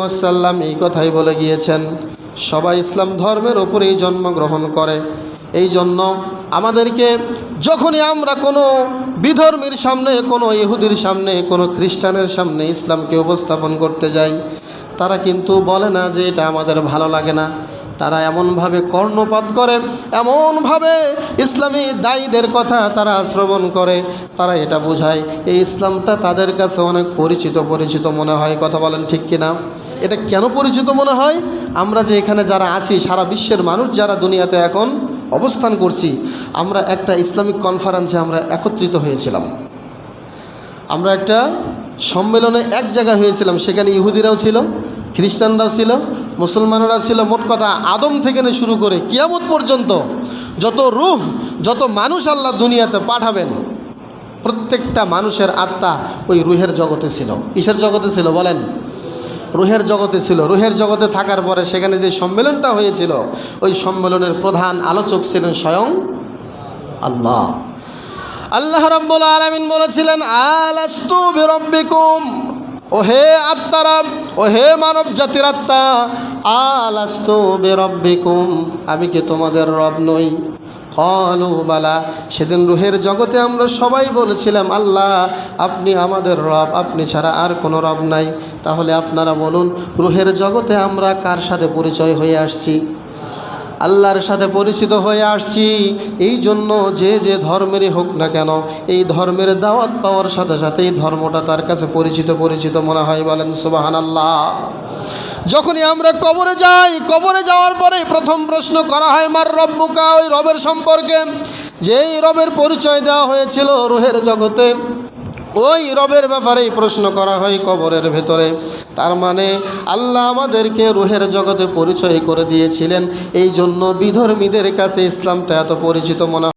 ওয়াসাল্লাম এই কথাই বলে গিয়েছেন, সবাই ইসলাম ধর্মের ওপরেই জন্মগ্রহণ করে। এই জন্য আমাদেরকে যখনই আমরা কোনো বিধর্মীর সামনে, কোনো ইহুদির সামনে, কোনো খ্রিস্টানের সামনে ইসলামকে উপস্থাপন করতে যাই, তারা কিন্তু বলে না যে এটা আমাদের ভালো লাগে না। তারা এমনভাবে কর্ণপাত করে, এমনভাবে ইসলামী দায়ীদের কথা তারা শ্রবণ করে, তারা এটা বোঝায়। এই ইসলামটা তাদের কাছে অনেক পরিচিত পরিচিত মনে হয়। কথা বলেন ঠিক কিনা? এটা কেন পরিচিত মনে হয়? আমরা যে এখানে যারা আছি, সারা বিশ্বের মানুষ যারা দুনিয়াতে এখন অবস্থান করছি, আমরা একটা ইসলামিক কনফারেন্সে আমরা একত্রিত হয়েছিলাম। আমরা একটা সম্মেলনে এক জায়গায় হয়েছিলাম, সেখানে ইহুদিরাও ছিল, খ্রিস্টানরাও ছিল মুসলমানরাও ছিল মোট কথা আদম থেকে শুরু করে কিয়ামত পর্যন্ত যত রুহ, যত মানুষ আল্লাহ দুনিয়াতে পাঠাবেন, প্রত্যেকটা মানুষের আত্মা ওই রুহের জগতে ছিল। কিসের জগতে ছিল বলেন? রুহের জগতে ছিল। রুহের জগতে থাকার পরে সেখানে যে সম্মেলনটা হয়েছিল, ওই সম্মেলনের প্রধান আলোচক ছিলেন স্বয়ং আল্লাহ। আল্লাহ রাব্বুল আলামিন বলেছিলেন, আলাস্তু বিরাব্বিকুম? ও হে আত্মারা ও হে মানব জাতির আত্মা আলাস্তু বিরাব্বিকুম, আমি কি তোমাদের রব নই? কলু বালা, সেদিন রুহের জগতে আমরা সবাই বলেছিলাম, আল্লাহ, আপনি আমাদের রব, আপনি ছাড়া আর কোনো রব নাই। তাহলে আপনারা বলুন, রুহের জগতে আমরা কার সাথে পরিচয় হয়ে আসছি? আল্লাহর সাথে পরিচিত হয়ে আসছি। এই জন্য যে যে ধর্মেরই হোক না কেন, এই ধর্মের দাওয়াত পাওয়ার সাথে সাথে এই ধর্মটা তার কাছে পরিচিত পরিচিত মনে হয় বলেন সুবাহান আল্লাহ যখনই আমরা কবরে যাই, কবরে যাওয়ার পরে প্রথম প্রশ্ন করা হয়, মার রব্বুকা? ওই রবের সম্পর্কে। যেই রবের পরিচয় দেওয়া হয়েছিল রুহের জগতে ওই রবের ব্যাপারেই প্রশ্ন করা হয় কবরের ভেতরে তার মানে আল্লাহ আমাদেরকে রুহের জগতে পরিচয় করে দিয়েছিলেন এই জন্য বিধর্মীদের কাছে ইসলামটা এত পরিচিত মনে।